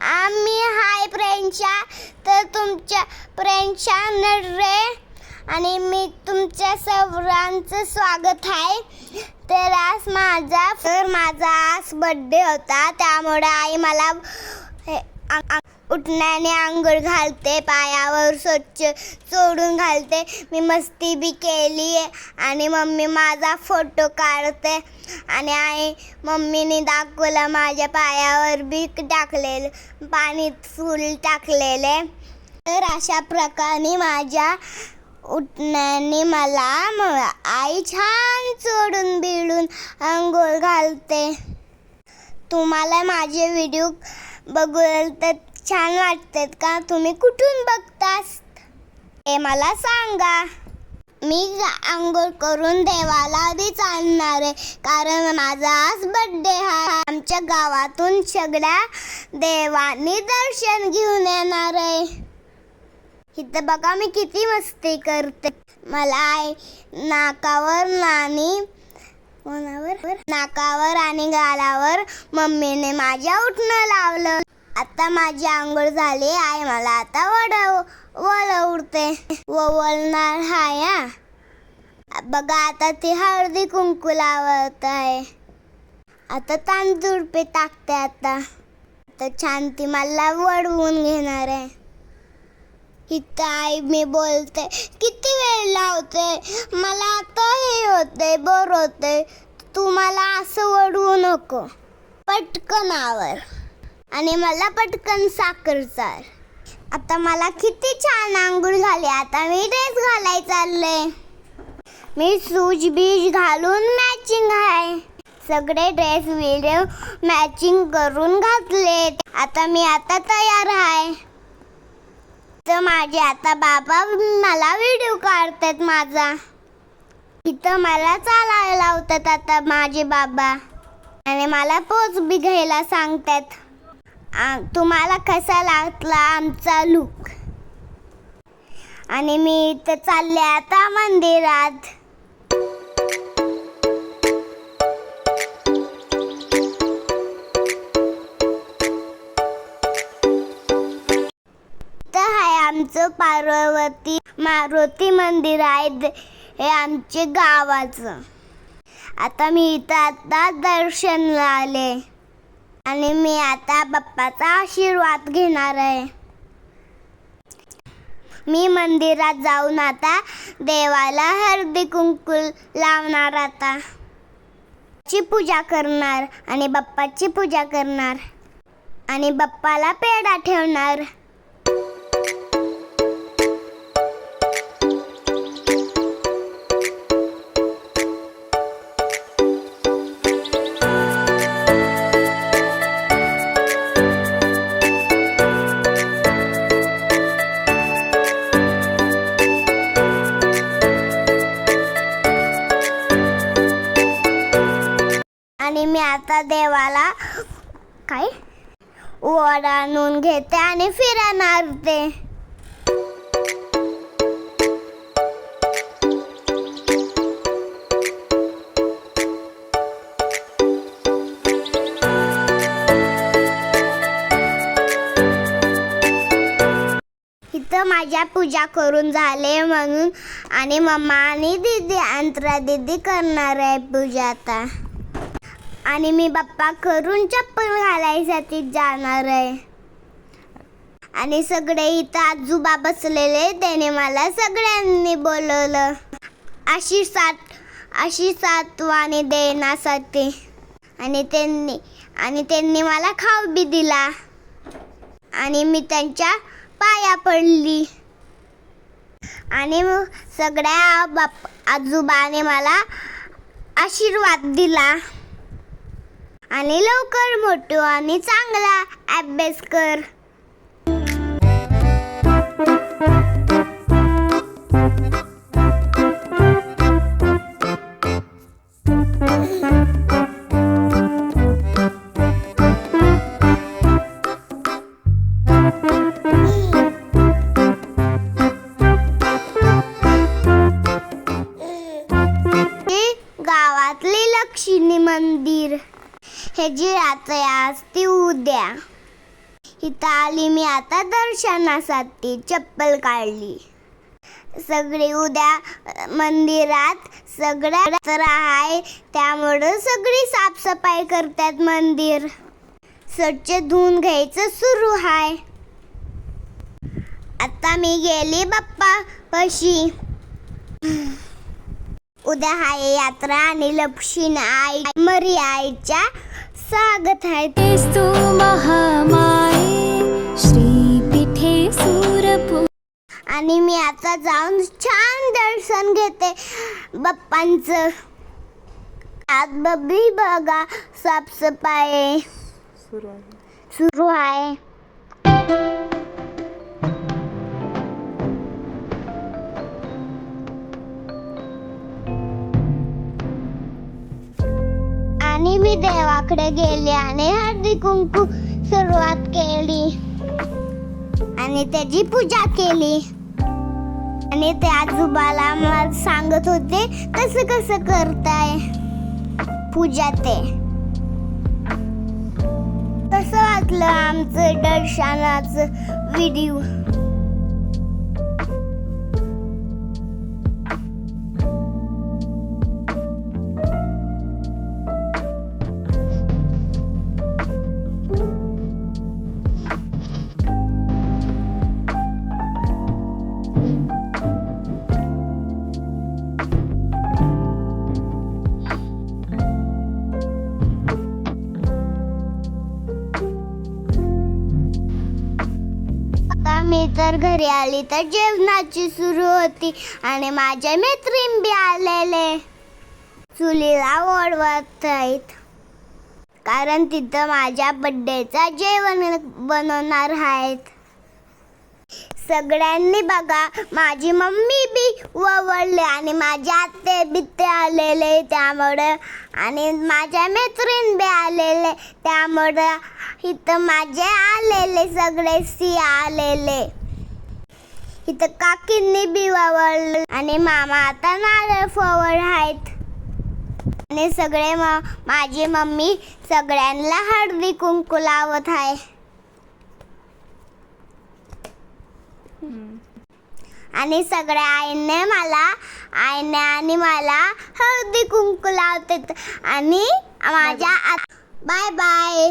आम्ही हाय प्रेंशा तर तुमच्या प्रेंशा नर्रे आणि मी तुमच्या सर्वांचं स्वागत आहे. तर आज माझा तर माझा आज बड्डे होता त्यामुळे आई मला हे, उठण्याने आंघोळ घालते पायावर स्वच्छ चोडून घालते. मी मस्ती बी केली आणि मम्मी माझा फोटो काढते आणि आई मम्मीने दाखवलं माझ्या पायावर बी टाकलेलं पाणी फुल टाकलेले. तर अशा प्रकारे माझ्या उठण्याने मला म- आई छान चोडून बिडून आंघोळ घालते. तुम्हाला माझे व्हिडिओ बघून तर छान वाटतात का? तुम्ही कुठून बघतास? हे मला सांगा. मी आंघोळ करून देवाला आधी चालणार आहे. कारण माझा आज बड्डे हा. आमच्या गावातून सगळ्या देवांनी दर्शन घेऊन येणार आहे. इथं बघा मी किती मस्ती करते. मला नाकावर नाणी मनावर नाकावर आणि गालावर मम्मीने माझ्या उठणं लावलं. आता माझी आंघोळ झाली आई मला आता वड वल उडते. वळणार हाय बघा आता ती हळदी कुंकू लावत आहे. आता तांदूळ पे टाकते आता. आता छान ती मला वडवून घेणार आहे. इथं आई मी बोलते किती वेळ लावते? मला आता हे होते बर होते तू मला असं वडवू नको. पटकन आवर. आणि मला पटकन साखर चार आता मला किती छान आंघोळ झाली आता मी ड्रेस घालाय चालले. मी सूज बीज घालून मॅचिंग आहे. सगळे ड्रेस व्हिडिओ मॅचिंग करून घातले आता मी आता तयार आहे. तर माझे आता बाबा मला व्हिडिओ काढतात माझा. इथं मला चालायला लावतात आता माझे बाबा. आणि मला पोच बी घ्यायला सांगतात. तुम्हाला कसा लागला आमचा लुक आणि मी इथं चालले आता मंदिरात. पार्वती मारुती मंदिर आहे हे आमचे गावाचं. आता मी इथं आता दर्शनला आले आणि मी आता बाप्पाचा आशीर्वाद घेणार आहे. मी मंदिरात जाऊन आता देवाला हळदी कुंकू लावणार आता. ची पूजा करणार आणि बाप्पाची पूजा करणार. आणि बाप्पाला पेढा ठेवणार. आता देवाला काय? वड आणून घेते आणि फिरणार ते इथं माझ्या पूजा करून झाले म्हणून आणि मम्मा आणि दीदी अंतरा दीदी करणार आहे पूजा आता. आणि मी बाप्पा करून चप्पल घालायसाठी जाणार आहे. आणि सगळे इथं आजोबा बसलेले त्याने मला सगळ्यांनी बोलवलं. अशी साथ अशी सातवाणी देण्यासाठी. आणि त्यांनी आणि त्यांनी मला खाऊ बी दिला. आणि मी त्यांच्या पाया पडली. आणि मग सगळ्या बाप आजोबाने मला आशीर्वाद दिला. आणि लवकर मोठो आणि चांगला अभ्यास कर. हे जी रात्र आज ती उद्या. इथं आली मी आता दर्शनासाठी चप्पल काढली. सगळी उद्या मंदिरात सगळ्या तर आहे त्यामुळं सगळी साफसफाई करतात मंदिर. स्वच्छ धुवून घ्यायचं सुरू आहे आता मी गेली बाप्पा पशी. उद्या आहे यात्रा आणि लक्ष्मी आई मरी आईच्या स्वागत आहे. तेस्तु महामाये श्रीपीठे सूरपु आणि मी आता जाऊन छान दर्शन घेते. बाप्पांचं आत बबी बघा साफसफाई. सुरू आहे. मी देवाकडे गेले आणि हळदी कुंकू सुरुवात केली. आणि त्याची पूजा केली. आणि ते आजोबाला मला सांगत होते कसं कसं करताय? पूजा ते. कसं वाटलं आमचं दर्शनाचं व्हिडिओ मी तर घरी आली तर जेवणाची सुरू होती आणि माझे मैत्रीण बी आलेले. चुलीला ओढवत आहेत कारण तिथं माझ्या बड्डेचा जेवण बनवणार आहेत. सगळ्यांनी बघा माझी मम्मी बी वळले आणि माझे आते ते आलेले त्यामुळं. आणि माझ्या मैत्रीण बी आलेले त्यामुळं. इथं माझे आलेले सगळे सी आलेले. इथं काकींनी बी वळले आणि मामा आता नारळ फवळ आहेत. आणि सगळे म माझी मम्मी सगळ्यांना हळदी कुंकू लावत आहे. आणि सगळ्या आईने मला आईने आणि मला हळदी कुंकू लावतात. आणि माझ्या बाय बाय